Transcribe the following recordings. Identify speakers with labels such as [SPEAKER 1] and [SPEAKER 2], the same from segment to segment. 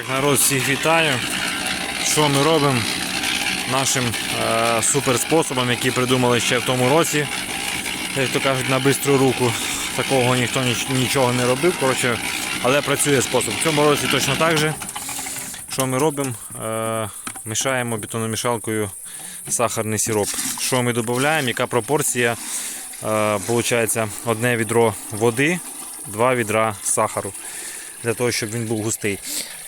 [SPEAKER 1] Так, народ, всіх вітаю. Що ми робимо нашим е, супер способом, який придумали ще в тому році. Як то кажуть, на бистру руку. Такого ніхто ніч- нічого не робив. Коротше, але працює спосіб. В цьому році точно так же. Що ми робимо? Е, мішаємо бетономішалкою сахарний сироп. Що ми додаємо? Яка пропорція? Е, Получається одне відро води, два відра сахару для того, щоб він був густий.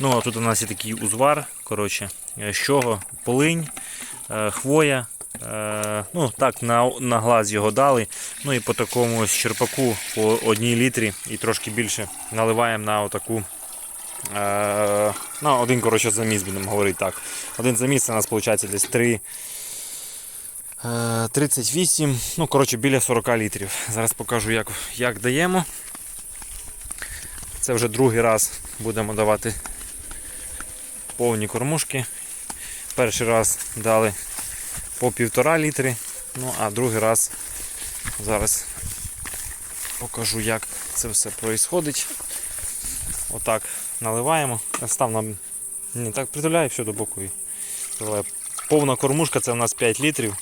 [SPEAKER 1] Ну, а тут у нас є такий узвар, коротше, е, з чого полинь, е, хвоя. е, Ну, так, на, на глаз його дали. Ну і по такому черпаку по одній літрі і трошки більше наливаємо на отаку. Ну, один коротше, заміс, будемо говорити так. Один заміс у нас виходить десь 3. е, 38, ну коротше біля 40 літрів. Зараз покажу, як, як даємо. Це вже другий раз будемо давати повні кормушки. Перший раз дали по півтора літри, ну а другий раз зараз покажу, як це все відбувається. Отак наливаємо. Став нам не так притуляй все до боку. Повна кормушка це у нас 5 літрів.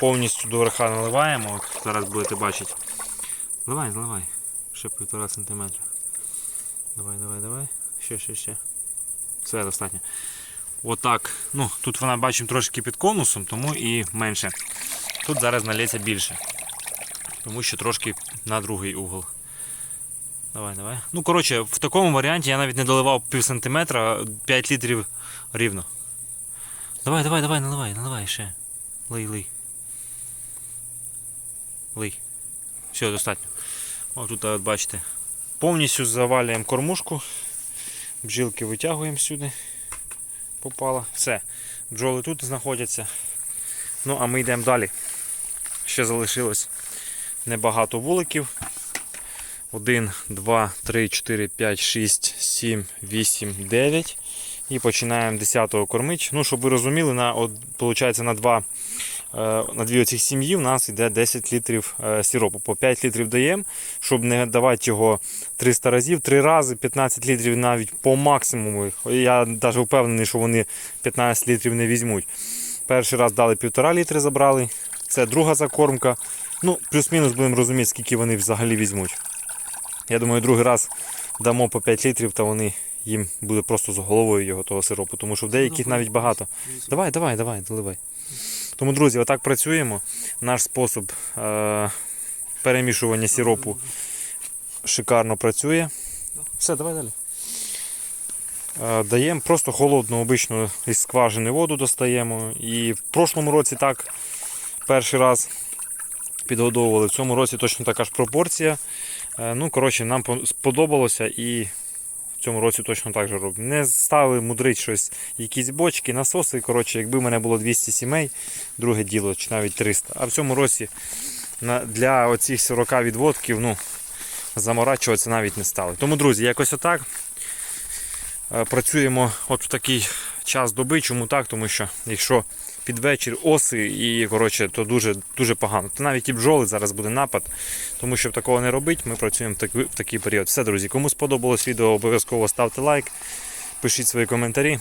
[SPEAKER 1] Повністю до верха наливаємо. От зараз будете бачити. Заливай, заливай. Ще півтора сантиметра. Давай, давай, давай. Ще, ще, ще. Все достатньо. Отак. Ну, тут вона бачимо трошки під конусом, тому і менше. Тут зараз налється більше. Тому що трошки на другий угол. Давай, давай. Ну, коротше, в такому варіанті я навіть не доливав пів сантиметра, 5 літрів рівно. Давай, давай, давай, наливай, наливай ще. Лий, лий. Лий. Все, достатньо. О, тут бачите. Повністю завалюємо кормушку. Бджілки витягуємо сюди. Попало. Все. Бджоли тут знаходяться. Ну, а ми йдемо далі. Ще залишилось небагато вуликів. 1, 2, 3, 4, 5, 6, 7, 8, 9. І починаємо 10-го кормити. Ну, щоб ви розуміли, на, от, виходить, на, два, на дві оцих сім'ї у нас йде 10 літрів е, сиропу. По 5 літрів даємо, щоб не давати його 300 разів, 3 рази, 15 літрів навіть по максимуму. Я навіть впевнений, що вони 15 літрів не візьмуть. Перший раз дали 1,5 літри, забрали. Це друга закормка. Ну, плюс-мінус будемо розуміти, скільки вони взагалі візьмуть. Я думаю, другий раз дамо по 5 літрів, та вони їм буде просто з головою його того сиропу, тому що в деяких навіть багато. Давай, давай, давай, доливай. Тому, друзі, отак працюємо. Наш спосіб е- перемішування сиропу шикарно працює. Все, давай далі. Е, Даємо просто холодну, обичну із скважини воду достаємо. І в прошлому році так перший раз підгодовували. В цьому році точно така ж пропорція. Е, Ну, коротше, нам сподобалося і в цьому році точно так же роблю. Не стали мудрить щось, якісь бочки, насоси. Коротше, якби в мене було 200 сімей, друге діло, чи навіть 300. А в цьому році для оцих 40 відводків ну, заморачуватися навіть не стали. Тому, друзі, якось отак. Е, Працюємо от в такий час доби. Чому так? Тому що якщо під вечір оси і коротше, то дуже дуже погано. Та навіть і бджоли зараз буде напад. Тому щоб такого не робити, ми працюємо в такий, в такий період. Все, друзі, кому сподобалось відео, обов'язково ставте лайк, пишіть свої коментарі.